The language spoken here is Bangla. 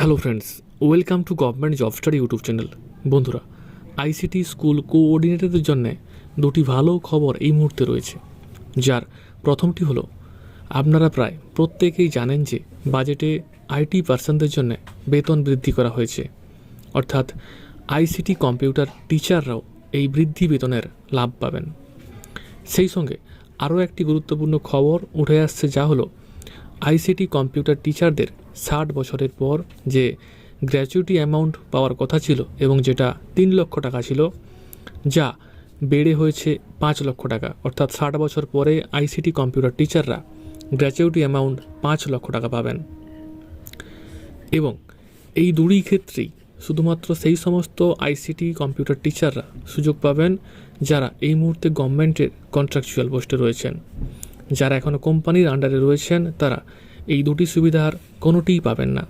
Hello friends welcome to government job study YouTube channel বন্ধুরা আইসিটি স্কুল কোঅর্ডিনেটরদের জন্য দুটি ভালো খবর এই মুহূর্তে রয়েছে। যার প্রথমটি হলো, আপনারা প্রায় প্রত্যেকেই জানেন যে বাজেটে আইটি পার্সনদের জন্য বেতন বৃদ্ধি করা হয়েছে। অর্থাৎ আইসিটি কম্পিউটার টিচাররাও এই বৃদ্ধি বেতনের লাভ পাবেন। সেই সঙ্গে আরও একটি গুরুত্বপূর্ণ খবর উঠে আসছে যা হলো আইসিটি কম্পিউটার টিচারদের ষাট বছরের পর যে গ্র্যাচুইটি অ্যামাউন্ট পাওয়ার কথা ছিল এবং যেটা তিন লক্ষ টাকা ছিল, যা বেড়ে হয়েছে পাঁচ লক্ষ টাকা। অর্থাৎ ষাট বছর পরে আইসিটি কম্পিউটার টিচাররা গ্র্যাচুইটি অ্যামাউন্ট পাঁচ লক্ষ টাকা পাবেন। এবং এই দুই ক্ষেত্রেই শুধুমাত্র সেই সমস্ত আইসিটি কম্পিউটার টিচাররা সুযোগ পাবেন যারা এই মুহূর্তে গভর্নমেন্টের কন্ট্রাকচুয়াল পোস্টে রয়েছেন। যারা এখনও কোম্পানির আন্ডারে রয়েছেন তারা এই দুটি সুবিধার কোনোটিই পাবেন না।